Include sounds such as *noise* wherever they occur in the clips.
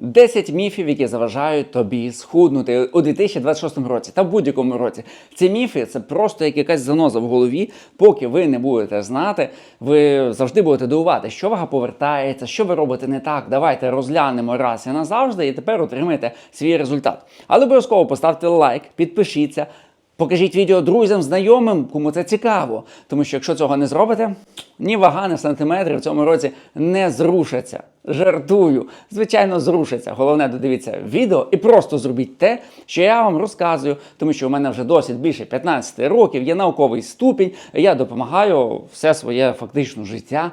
10 міфів, які заважають тобі схуднути у 2026 році та будь-якому році. Ці міфи це просто як якась заноза в голові. Поки ви не будете знати, ви завжди будете дивувати, що вага повертається, що ви робите не так. Давайте розглянемо раз і назавжди, і тепер отримаєте свій результат. Але обов'язково поставте лайк, підпишіться. Покажіть відео друзям, знайомим, кому це цікаво. Тому що якщо цього не зробите, ні вага, ні сантиметри в цьому році не зрушаться. Жартую, звичайно, зрушиться. Головне, додивіться відео і просто зробіть те, що я вам розказую, тому що у мене вже досить більше 15 років, є науковий ступінь, я допомагаю все своє фактично життя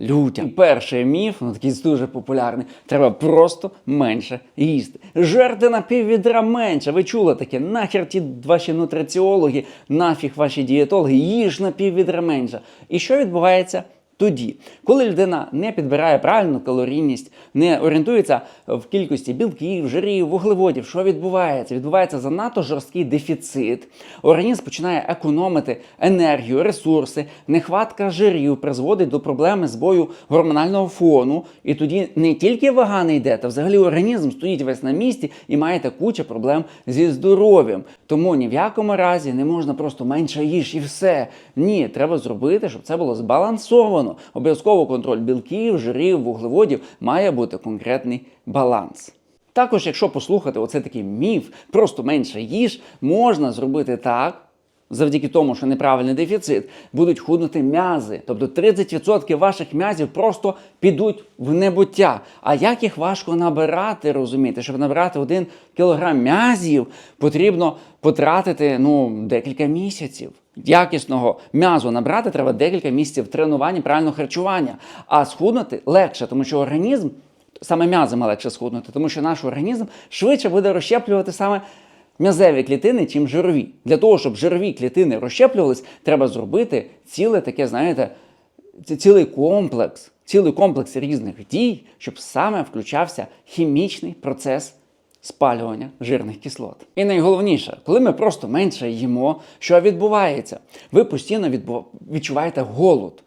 людям. І перший міф, ну такий дуже популярний, треба просто менше їсти. Жерти на піввідра менше. Ви чули таке? Нахер ті ваші нутриціологи, нафіг ваші дієтологи, їж на піввідра менше. І що відбувається? Тоді, коли людина не підбирає правильну калорійність, не орієнтується в кількості білків, жирів, вуглеводів, що відбувається? Відбувається занадто жорсткий дефіцит. Організм починає економити енергію, ресурси, нехватка жирів призводить до проблеми збою гормонального фону. І тоді не тільки вага не йде, та взагалі організм стоїть весь на місці і маєте куча проблем зі здоров'ям. Тому ні в якому разі не можна просто менше їж і все. Ні, треба зробити, щоб це було збалансовано. Обов'язково контроль білків, жирів, вуглеводів має бути конкретний баланс. Також, якщо послухати оце такий міф, просто менше їж, можна зробити так. Завдяки тому, що неправильний дефіцит, будуть худнути м'язи. Тобто 30% ваших м'язів просто підуть в небуття. А як їх важко набирати, розумієте? Щоб набирати один кілограм м'язів, потрібно потратити ну, декілька місяців. Якісного м'язу набрати треба декілька місяців тренування, правильного харчування. А схуднути легше, тому що організм, саме м'язами легше схуднути, тому що наш організм швидше буде розщеплювати саме м'язеві клітини, чим жирові. Для того, щоб жирові клітини розщеплювались, треба зробити ціле таке, знаєте, ці- цілий комплекс, цілий комплекс різних дій, щоб саме включався хімічний процес спалювання жирних кислот. І найголовніше, коли ми просто менше їмо, що відбувається? Ви постійно відбу- відчуваєте голод,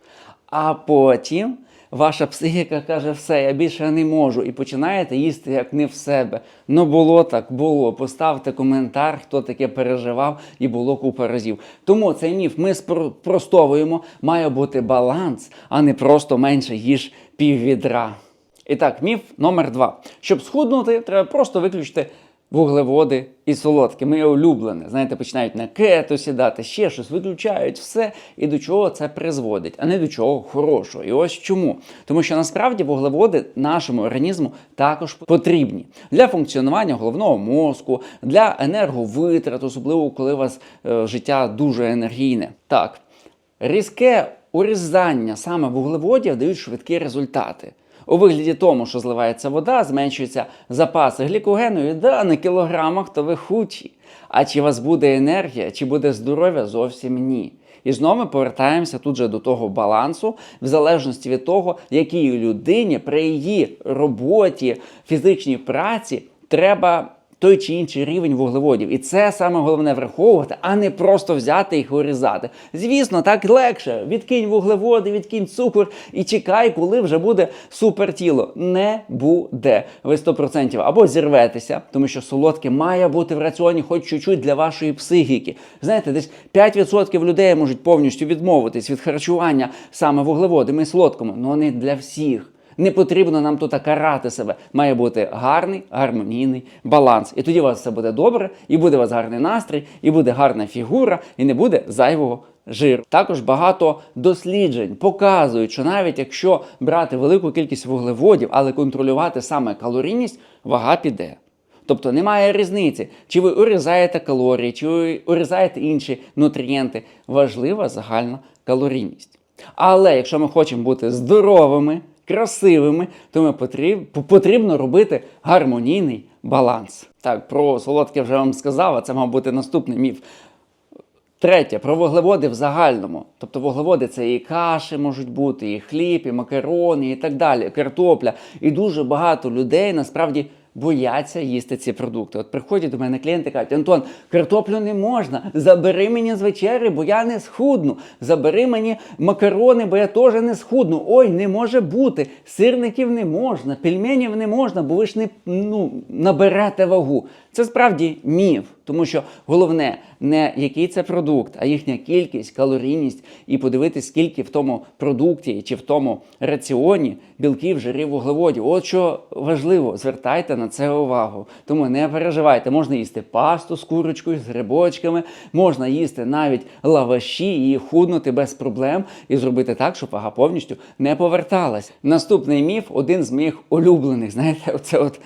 а потім. Ваша психіка каже, все, я більше не можу, і починаєте їсти як не в себе. Ну було так, було. Поставте коментар, хто таке переживав, і було купа разів. Тому цей міф ми спростовуємо, має бути баланс, а не просто менше їж піввідра. І так, міф номер два. Щоб схуднути, треба просто виключити вуглеводи і солодке. Моє улюблене. Знаєте, починають на кето сідати, ще щось, виключають все. І до чого це призводить, а не до чого хорошого. І ось чому. Тому що насправді вуглеводи нашому організму також потрібні для функціонування головного мозку, для енерговитрат, особливо коли у вас е, життя дуже енергійне. Так, різке урізання саме вуглеводів дають швидкі результати. У вигляді тому, що зливається вода, зменшуються запаси глікогену, і да, на кілограмах то ви худші. А чи у вас буде енергія, чи буде здоров'я, зовсім ні. І знову ми повертаємося тут же до того балансу, в залежності від того, якій людині при її роботі, фізичній праці треба той чи інший рівень вуглеводів. І це саме головне враховувати, а не просто взяти їх вирізати. Звісно, так легше. Відкинь вуглеводи, відкинь цукор і чекай, коли вже буде супертіло. Не буде. Ви 100% або зірветеся, тому що солодке має бути в раціоні хоч чуть-чуть для вашої психіки. Знаєте, десь 5% людей можуть повністю відмовитись від харчування саме вуглеводами і солодкими, але не для всіх. Не потрібно нам тут карати себе. Має бути гарний, гармонійний баланс. І тоді у вас все буде добре, і буде у вас гарний настрій, і буде гарна фігура, і не буде зайвого жиру. Також багато досліджень показують, що навіть якщо брати велику кількість вуглеводів, але контролювати саме калорійність, вага піде. Тобто немає різниці, чи ви урізаєте калорії, чи ви урізаєте інші нутрієнти. Важлива загальна калорійність. Але якщо ми хочемо бути здоровими, красивими, то ми потрібно робити гармонійний баланс. Так, про солодке вже вам сказав, а це мав бути наступний міф. Третє, про вуглеводи в загальному. Тобто вуглеводи це і каші можуть бути, і хліб, і макарони, і так далі, картопля. І дуже багато людей насправді бояться їсти ці продукти. От приходять до мене клієнти кажуть, Антон, картоплю не можна, забери мені з вечері, бо я не схудну. Забери мені макарони, бо я теж не схудну. Ой, не може бути. Сирників не можна, пельменів не можна, бо ви ж не ну, наберете вагу. Це справді міф, тому що головне не який це продукт, а їхня кількість, калорійність і подивитись, скільки в тому продукті чи в тому раціоні білків, жирів, вуглеводів. От що важливо, звертайте на це увагу. Тому не переживайте, можна їсти пасту з курочкою, з грибочками, можна їсти навіть лаваші і худнути без проблем, і зробити так, щоб вага повністю не поверталась. Наступний міф один з моїх улюблених. Знаєте, оце от.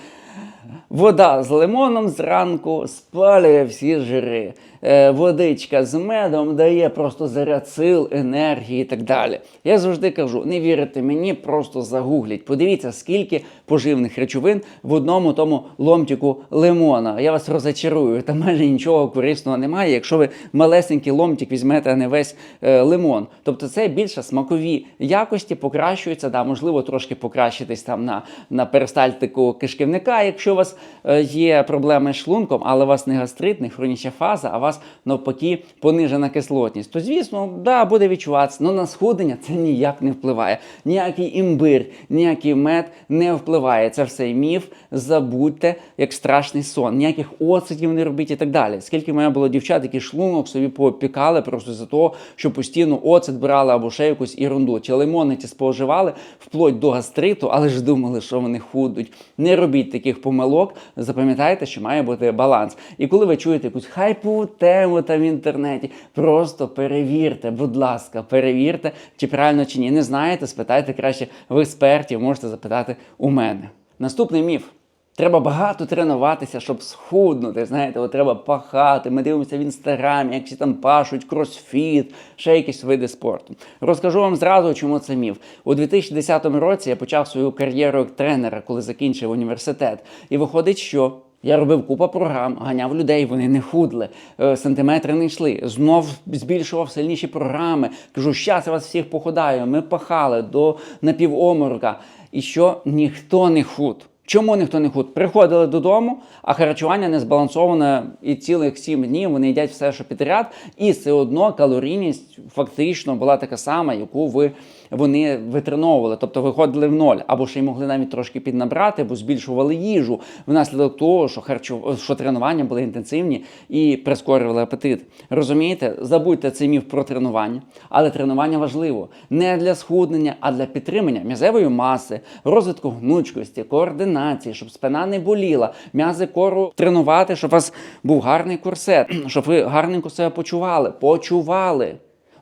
Вода з лимоном зранку спалює всі жири. Е, водичка з медом дає просто заряд сил, енергії і так далі. Я завжди кажу: не вірите мені, просто загугліть. Подивіться, скільки поживних речовин в одному тому ломтику лимона. Я вас розочарую, там майже нічого корисного немає, якщо ви малесенький ломтик візьмете, а не весь е, лимон. Тобто це більше смакові якості покращуються. Да, можливо, трошки покращитись там на, на перистальтику кишківника, якщо у вас є проблеми з шлунком, але у вас не гастрит, не хронічна фаза, а у вас навпаки понижена кислотність. То, звісно, да, буде відчуватися, але на схуднення це ніяк не впливає. Ніякий імбир, ніякий мед не впливає. Це все міф. Забудьте, як страшний сон. Ніяких оцетів не робіть і так далі. Скільки в мене було дівчат, які шлунок собі попікали просто за того, що постійно оцет брали або ще якусь ерунду. Чи лимони ті споживали вплоть до гастриту, але ж думали, що вони худуть. Не робіть таких помилок. Запам'ятайте, що має бути баланс. І коли ви чуєте якусь хайпову тему там в інтернеті, просто перевірте, будь ласка, перевірте, чи правильно чи ні. Не знаєте, спитайте краще в експертів, можете запитати у мене. Наступний міф. Треба багато тренуватися, щоб схуднути. Знаєте, от треба пахати. Ми дивимося в інстаграмі, як всі там пашуть, кросфіт, ще якісь види спорту. Розкажу вам зразу, чому це міф. У 2010 році я почав свою кар'єру як тренера, коли закінчив університет. І виходить, що. Я робив купа програм, ганяв людей, вони не худли, е, сантиметри не йшли. Знов збільшував сильніші програми. Кажу, щас я вас всіх походаю. Ми пахали до напівоморка. І що ніхто не худ. Чому ніхто не худ? Приходили додому, а харчування не збалансоване і цілих сім днів вони їдять все, що підряд, і все одно калорійність фактично була така сама, яку ви вони витреновували. Тобто виходили в ноль, або ще й могли навіть трошки піднабрати, бо збільшували їжу внаслідок того, що харчу... що тренування були інтенсивні і прискорювали апетит. Розумієте, забудьте цей міф про тренування, але тренування важливо не для схуднення, а для підтримання м'язевої маси, розвитку гнучкості, координації, щоб спина не боліла, м'язи кору тренувати, щоб у вас був гарний курсет, *clears throat* щоб ви гарненько себе почували, почували.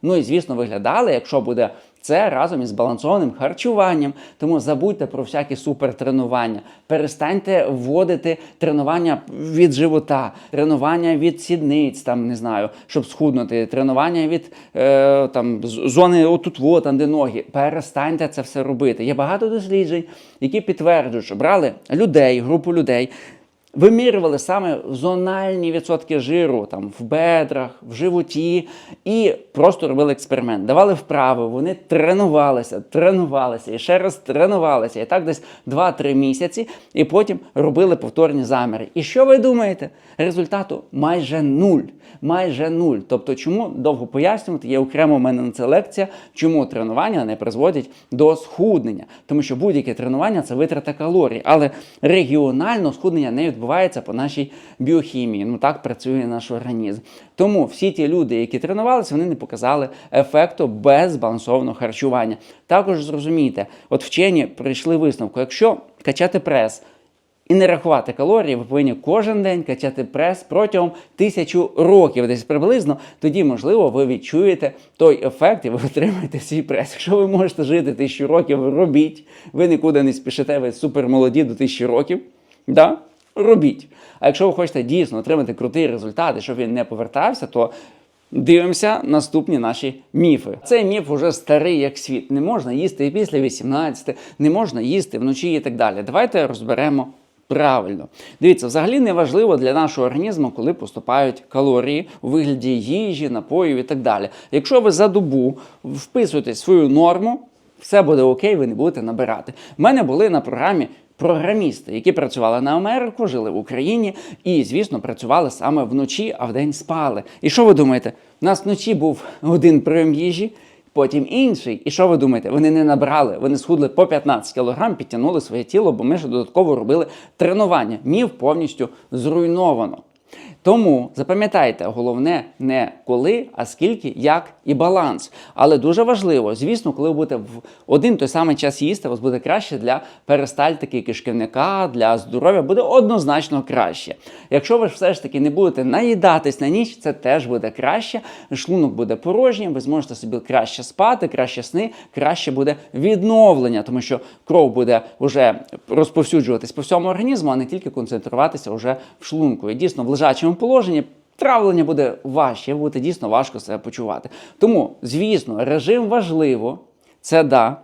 Ну і звісно, виглядали, якщо буде це разом із збалансованим харчуванням. Тому забудьте про всякі супертренування. Перестаньте вводити тренування від живота, тренування від сідниць, там не знаю, щоб схуднути, тренування від е, там зони отут, там де ноги. Перестаньте це все робити. Є багато досліджень, які підтверджують, що брали людей, групу людей. Вимірювали саме зональні відсотки жиру там в бедрах, в животі, і просто робили експеримент. Давали вправи, вони тренувалися, тренувалися і ще раз тренувалися. І так десь 2-3 місяці, і потім робили повторні заміри. І що ви думаєте? Результату майже нуль. Майже нуль. Тобто, чому довго пояснювати? Є окремо в мене на це лекція, чому тренування не призводять до схуднення. Тому що будь-яке тренування це витрата калорій, але регіонально схуднення не відбувається по нашій біохімії. Ну так працює наш організм. Тому всі ті люди, які тренувалися, вони не показали ефекту без збалансованого харчування. Також зрозумійте, от вчені прийшли висновку, якщо качати прес. І не рахувати калорії, ви повинні кожен день качати прес протягом тисячу років, десь приблизно. Тоді, можливо, ви відчуєте той ефект і ви отримаєте свій прес. Якщо ви можете жити тисячу років, робіть. Ви нікуди не спішите, ви супермолоді до тисячі років. Да? Робіть. А якщо ви хочете дійсно отримати крутий результат, і щоб він не повертався, то Дивимося наступні наші міфи. Цей міф уже старий як світ. Не можна їсти і після 18, не можна їсти вночі і так далі. Давайте розберемо правильно. Дивіться, взагалі не важливо для нашого організму, коли поступають калорії у вигляді їжі, напоїв і так далі. Якщо ви за добу вписуєте свою норму, все буде окей, ви не будете набирати. У мене були на програмі програмісти, які працювали на Америку, жили в Україні і, звісно, працювали саме вночі, а вдень спали. І що ви думаєте? У нас вночі був один прийом їжі. Потім інший. І що ви думаєте? Вони не набрали, вони схудли по 15 кілограм, підтягнули своє тіло, бо ми ж додатково робили тренування. Міф повністю зруйновано. Тому запам'ятайте, головне не коли, а скільки, як і баланс. Але дуже важливо, звісно, коли ви будете в один той самий час їсти, у вас буде краще для перистальтики кишківника, для здоров'я буде однозначно краще. Якщо ви все ж таки не будете наїдатись на ніч, це теж буде краще. Шлунок буде порожнім, ви зможете собі краще спати, краще сни, краще буде відновлення, тому що кров буде вже розповсюджуватись по всьому організму, а не тільки концентруватися вже в шлунку. І дійсно лежачому положенні. Травлення буде важче, буде дійсно важко себе почувати. Тому, звісно, режим важливо, це да.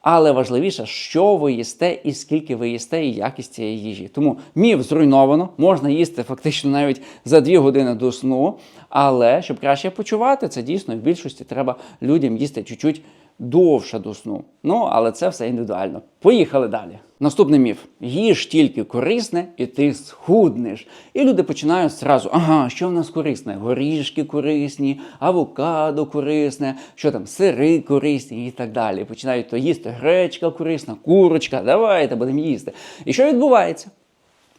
Але важливіше, що ви їсте і скільки ви їсте, і якість цієї їжі. Тому міф зруйновано, можна їсти фактично навіть за 2 години до сну. Але щоб краще почувати, це дійсно в більшості треба людям їсти чуть-чуть довше до сну. Ну, але це все індивідуально. Поїхали далі. Наступний міф: їж тільки корисне, і ти схуднеш. І люди починають зразу: ага, що в нас корисне? Горішки корисні, авокадо корисне, що там, сири корисні і так далі. Починають то їсти гречка корисна, курочка, давайте будемо їсти. І що відбувається?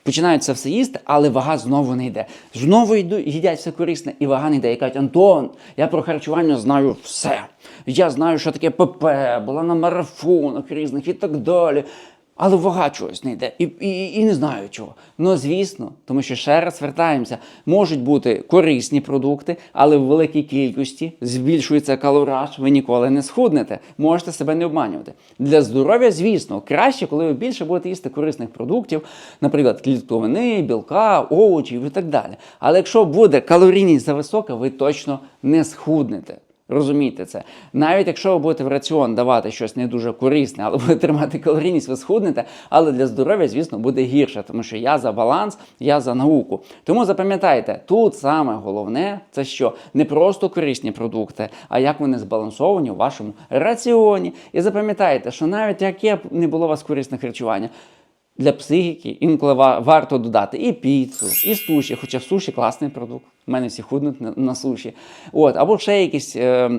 Починають це все їсти, але вага знову не йде. Знову йдуть, їдять все корисне, і вага не йде. І кажуть, Антон, я про харчування знаю все. Я знаю, що таке ПП, була на марафонах різних і так далі. Але вага чогось не йде. І, і, і не знаю чого. Ну, звісно, тому що ще раз звертаємося, можуть бути корисні продукти, але в великій кількості збільшується калораж, ви ніколи не схуднете. Можете себе не обманювати. Для здоров'я, звісно, краще, коли ви більше будете їсти корисних продуктів, наприклад, клітковини, білка, овочів і так далі. Але якщо буде калорійність зависока, ви точно не схуднете. Розумійте це. Навіть якщо ви будете в раціон давати щось не дуже корисне, але будете тримати калорійність, ви схуднете, але для здоров'я, звісно, буде гірше, тому що я за баланс, я за науку. Тому запам'ятайте, тут саме головне це що не просто корисні продукти, а як вони збалансовані у вашому раціоні. І запам'ятайте, що навіть яке не було у вас корисне харчування. Для психіки інколи варто додати і піцу, і суші, хоча суші класний продукт. У мене всі худнуть на, на суші. От, або ще якісь е,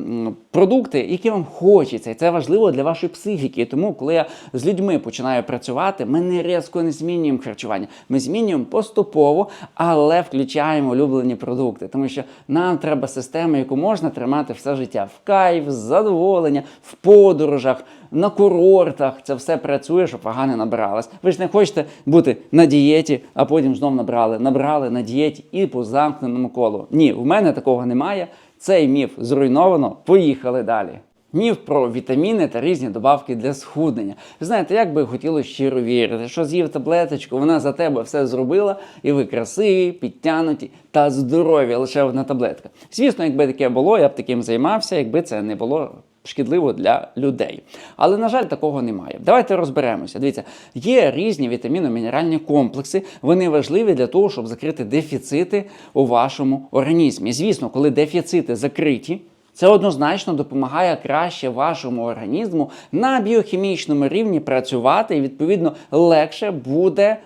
продукти, які вам хочеться. І це важливо для вашої психіки. Тому, коли я з людьми починаю працювати, ми не різко не змінюємо харчування. Ми змінюємо поступово, але включаємо улюблені продукти. Тому що нам треба систему, яку можна тримати все життя в кайф, задоволення, в подорожах на курортах це все працює, щоб вага не набиралась. Ви ж не хочете бути на дієті, а потім знов набрали. Набрали на дієті і по замкненому колу. Ні, в мене такого немає. Цей міф зруйновано. Поїхали далі. Міф про вітаміни та різні добавки для схуднення. Ви знаєте, як би хотілося щиро вірити, що з'їв таблеточку, вона за тебе все зробила, і ви красиві, підтянуті та здорові. Лише одна таблетка. Звісно, якби таке було, я б таким займався, якби це не було шкідливо для людей. Але, на жаль, такого немає. Давайте розберемося. Дивіться, є різні вітаміно-мінеральні комплекси. Вони важливі для того, щоб закрити дефіцити у вашому організмі. Звісно, коли дефіцити закриті. Це однозначно допомагає краще вашому організму на біохімічному рівні працювати, і відповідно легше буде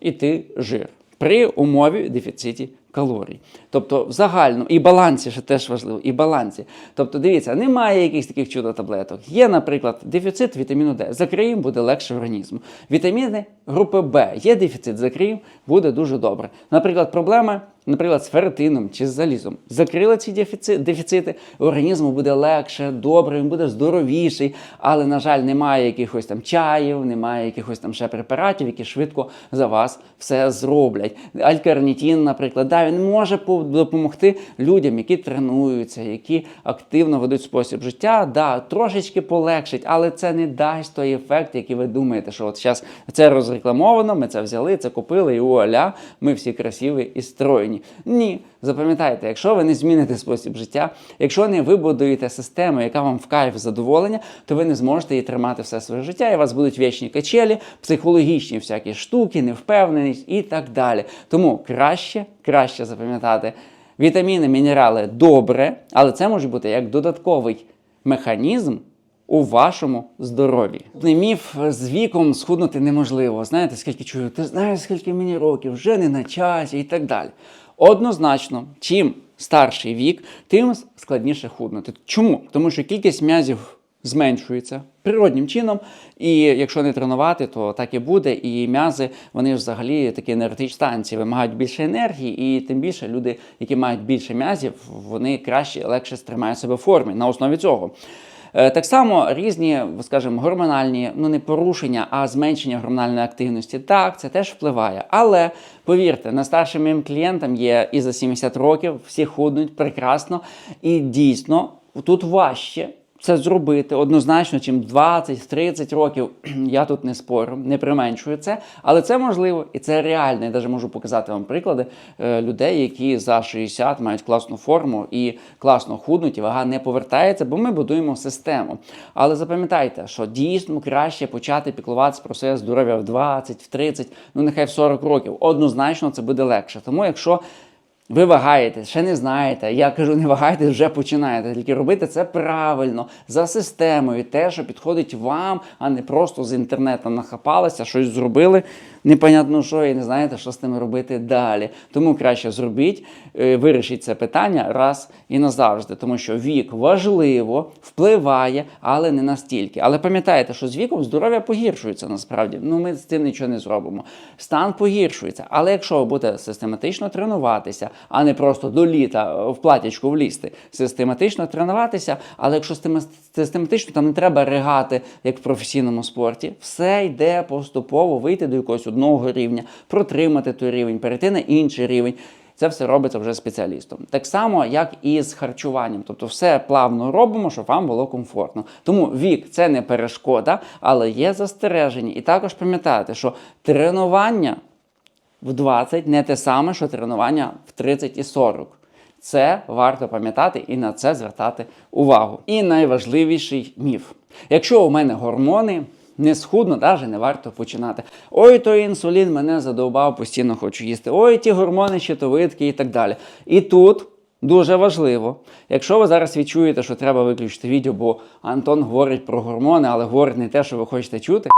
іти жир при умові дефіциті калорій. Тобто, в загальному і балансі ще теж важливо, і балансі. Тобто, дивіться, немає якихось таких чудо-таблеток. Є, наприклад, дефіцит вітаміну Д. Закриємо, буде легше організму. Вітаміни групи Б. Є дефіцит, закриємо, буде дуже добре. Наприклад, проблеми. Наприклад, з ферритином чи з залізом. Закрили ці дефіци- дефіцити, організму буде легше, добре, він буде здоровіший, але, на жаль, немає якихось там чаїв, немає якихось там ще препаратів, які швидко за вас все зроблять. Алькарнітін, наприклад, да, він може по- допомогти людям, які тренуються, які активно ведуть спосіб життя. Да, трошечки полегшить, але це не дасть той ефект, який ви думаєте, що от зараз це розрекламовано, ми це взяли, це купили, і уаля, ми всі красиві і стройні. Ні, запам'ятайте, якщо ви не зміните спосіб життя, якщо не вибудуєте систему, яка вам в кайф задоволення, то ви не зможете її тримати все своє життя, і у вас будуть вічні качелі, психологічні всякі штуки, невпевненість і так далі. Тому краще, краще запам'ятати. Вітаміни, мінерали добре, але це може бути як додатковий механізм у вашому здоров'ї. Не міф з віком схуднути неможливо. Знаєте, скільки чую, ти знаєш, скільки мені років, вже не на часі і так далі. Однозначно, чим старший вік, тим складніше худнути. Чому? Тому що кількість м'язів зменшується природнім чином, і якщо не тренувати, то так і буде. І м'язи вони взагалі такі енергетичні станції вимагають більше енергії, і тим більше люди, які мають більше м'язів, вони краще легше стримають себе в формі на основі цього. Е, Так само різні, скажімо, гормональні, ну не порушення, а зменшення гормональної активності. Так, це теж впливає. Але повірте, на старшим моїм клієнтам є і за 70 років, всі худнуть прекрасно. І дійсно тут важче. Це зробити однозначно, чим 20-30 років. *clears throat* Я тут не спорю, не применшую це, але це можливо і це реально. Я навіть можу показати вам приклади е, людей, які за 60 мають класну форму і класно худнуть, і вага не повертається, бо ми будуємо систему. Але запам'ятайте, що дійсно краще почати піклуватися про своє здоров'я в 20, в 30, ну нехай в 40 років. Однозначно це буде легше. Тому якщо ви вагаєтесь, ще не знаєте. Я кажу, не вагайтесь, вже починаєте. Тільки робити це правильно, за системою, те, що підходить вам, а не просто з інтернету нахапалися, щось зробили, непонятно що, і не знаєте, що з тим робити далі. Тому краще зробіть, е, вирішіть це питання раз і назавжди, тому що вік важливо, впливає, але не настільки. Але пам'ятайте, що з віком здоров'я погіршується насправді. Ну ми з цим нічого не зробимо. Стан погіршується. Але якщо ви будете систематично тренуватися, а не просто до літа в платячку влізти, систематично тренуватися, але якщо система- систематично, там не треба ригати, як в професійному спорті, все йде поступово вийти до якогось одного рівня, протримати той рівень, перейти на інший рівень. Це все робиться вже спеціалістом. Так само, як і з харчуванням. Тобто, все плавно робимо, щоб вам було комфортно. Тому вік це не перешкода, але є застереження. І також пам'ятайте, що тренування в 20 не те саме, що тренування в 30 і 40. Це варто пам'ятати і на це звертати увагу. І найважливіший міф: якщо у мене гормони. Не схудно, навіть не варто починати. Ой, той інсулін мене задовбав, постійно хочу їсти. Ой, ті гормони, щитовидки і так далі. І тут дуже важливо, якщо ви зараз відчуєте, що треба виключити відео, бо Антон говорить про гормони, але говорить не те, що ви хочете чути.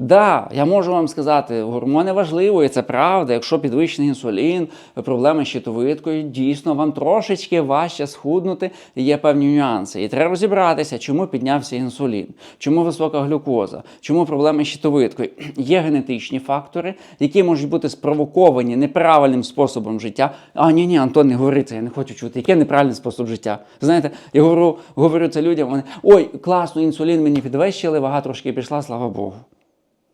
Да, я можу вам сказати, гормони важливі, і це правда. Якщо підвищений інсулін, проблеми з щитовидкою, дійсно вам трошечки важче схуднути, є певні нюанси. І треба розібратися, чому піднявся інсулін, чому висока глюкоза, чому проблеми з щитовидкою. *clears throat* Є генетичні фактори, які можуть бути спровоковані неправильним способом життя. А ні, ні, Антон, не говори це, я не хочу чути. Який неправильний спосіб життя? Знаєте, я говорю, говорю це людям. Вони ой, класно, інсулін мені підвищили, вага трошки пішла, слава Богу.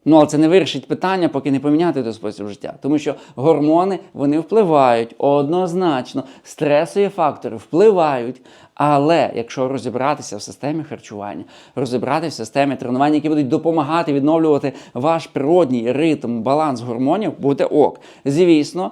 Ну, але це не вирішить питання, поки не поміняти той спосіб життя. Тому що гормони вони впливають однозначно, стресові фактори впливають. Але якщо розібратися в системі харчування, розібратися в системі тренування, які будуть допомагати відновлювати ваш природній ритм, баланс гормонів, буде ок. Звісно.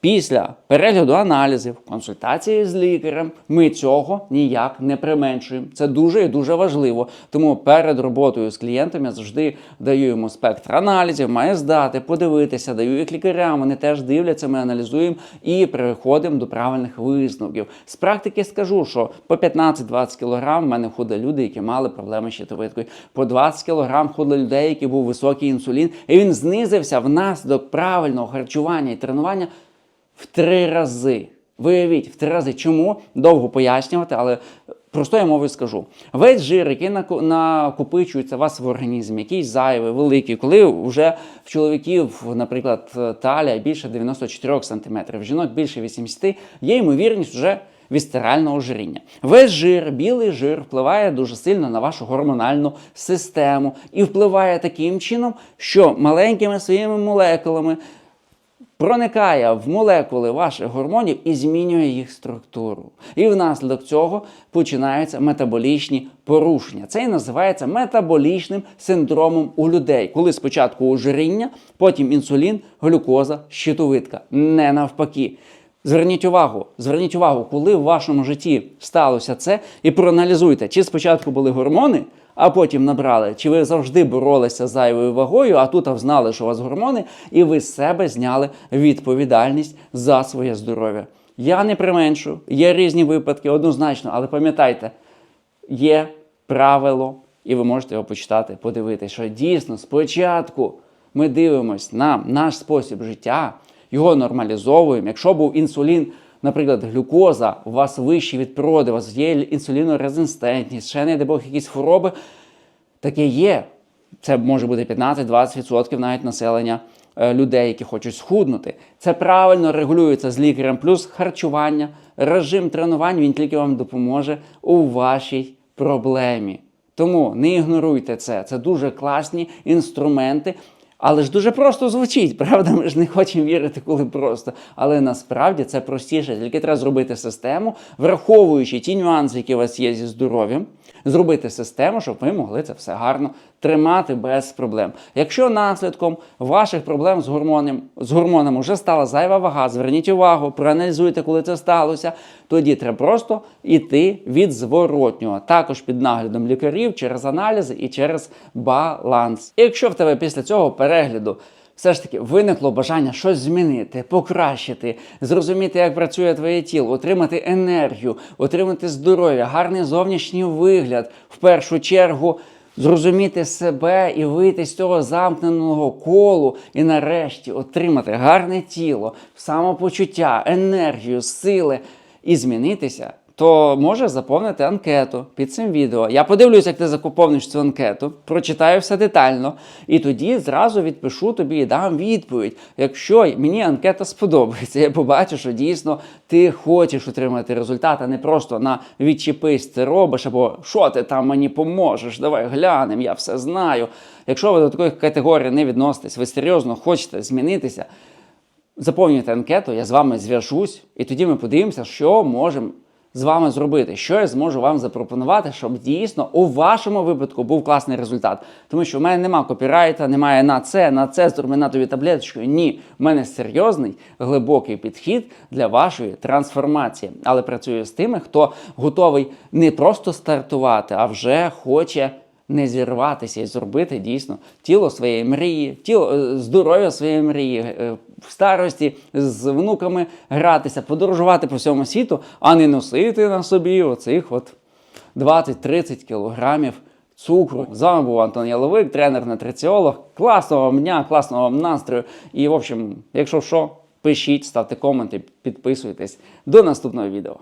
Після перегляду аналізів, консультації з лікарем, ми цього ніяк не применшуємо. Це дуже і дуже важливо. Тому перед роботою з клієнтом я завжди даю йому спектр аналізів, має здати, подивитися, даю їх лікарям. Вони теж дивляться, ми аналізуємо і переходимо до правильних висновків. З практики скажу, що по 15-20 кг в мене ходили люди, які мали проблеми з щитовидкою. По 20 кг ходили людей, які був високий інсулін, і він знизився внаслідок правильного харчування і тренування в три рази. Виявіть, в три рази. Чому? Довго пояснювати, але простою мовою скажу. Весь жир, який накопичується у вас в організмі, який зайвий, великий, коли вже в чоловіків, наприклад, талія більше 94 см, в жінок більше 80 є ймовірність вже вістерального ожиріння. Весь жир, білий жир впливає дуже сильно на вашу гормональну систему і впливає таким чином, що маленькими своїми молекулами проникає в молекули ваших гормонів і змінює їх структуру. І внаслідок цього починаються метаболічні порушення. Це і називається метаболічним синдромом у людей, коли спочатку ожиріння, потім інсулін, глюкоза, щитовидка. Не навпаки. Зверніть увагу, зверніть увагу, коли в вашому житті сталося це, і проаналізуйте, чи спочатку були гормони, а потім набрали, чи ви завжди боролися з зайвою вагою, а тут знали, що у вас гормони, і ви з себе зняли відповідальність за своє здоров'я. Я не применшу, є різні випадки, однозначно, але пам'ятайте, є правило, і ви можете його почитати, подивитися, що дійсно спочатку ми дивимося на наш спосіб життя, його нормалізовуємо. Якщо був інсулін, наприклад, глюкоза, у вас вищий від природи, у вас є інсулінорезистентність, ще не дай Бог якісь хвороби, таке є. Це може бути 15-20% навіть населення е, людей, які хочуть схуднути. Це правильно регулюється з лікарем, плюс харчування, режим тренувань він тільки вам допоможе у вашій проблемі. Тому не ігноруйте це. Це дуже класні інструменти. Але ж дуже просто звучить, *laughs* правда? Ми ж не хочемо вірити, коли просто. Але насправді це простіше. Тільки треба зробити систему, враховуючи ті нюанси, які у вас є зі здоров'ям, зробити систему, щоб ви могли це все гарно тримати без проблем. Якщо наслідком ваших проблем з гормоном, з гормоном вже стала зайва вага, зверніть увагу, проаналізуйте, коли це сталося. Тоді треба просто йти від зворотнього, також під наглядом лікарів через аналізи і через баланс. І якщо в тебе після цього перегляду все ж таки виникло бажання щось змінити, покращити, зрозуміти, як працює твоє тіло, отримати енергію, отримати здоров'я, гарний зовнішній вигляд, в першу чергу. Зрозуміти себе і вийти з цього замкненого колу, і нарешті отримати гарне тіло, самопочуття, енергію, сили і змінитися, то може заповнити анкету під цим відео. Я подивлюся, як ти заповниш цю анкету, прочитаю все детально, і тоді зразу відпишу тобі і дам відповідь. Якщо мені анкета сподобається, я побачу, що дійсно ти хочеш отримати результат, а не просто на відчепись ти робиш, або що ти там мені поможеш, давай глянемо, я все знаю. Якщо ви до такої категорії не відноситесь, ви серйозно хочете змінитися. Заповнюйте анкету, я з вами зв'яжусь, і тоді ми подивимося, що можемо з вами зробити, що я зможу вам запропонувати, щоб дійсно у вашому випадку був класний результат. Тому що в мене нема копірайта, немає на це, на це, зроби на тобі. Ні, в мене серйозний глибокий підхід для вашої трансформації. Але працюю з тими, хто готовий не просто стартувати, а вже хоче не зірватися і зробити дійсно тіло своєї мрії, тіло е, здоров'я своєї мрії, е, в старості з внуками гратися, подорожувати по всьому світу, а не носити на собі оцих от 20-30 кілограмів цукру. З вами був Антон Яловик, тренер нутриціолог. Класного вам дня, класного вам настрою. І, в общем, якщо що, пишіть, ставте коменти, підписуйтесь. До наступного відео.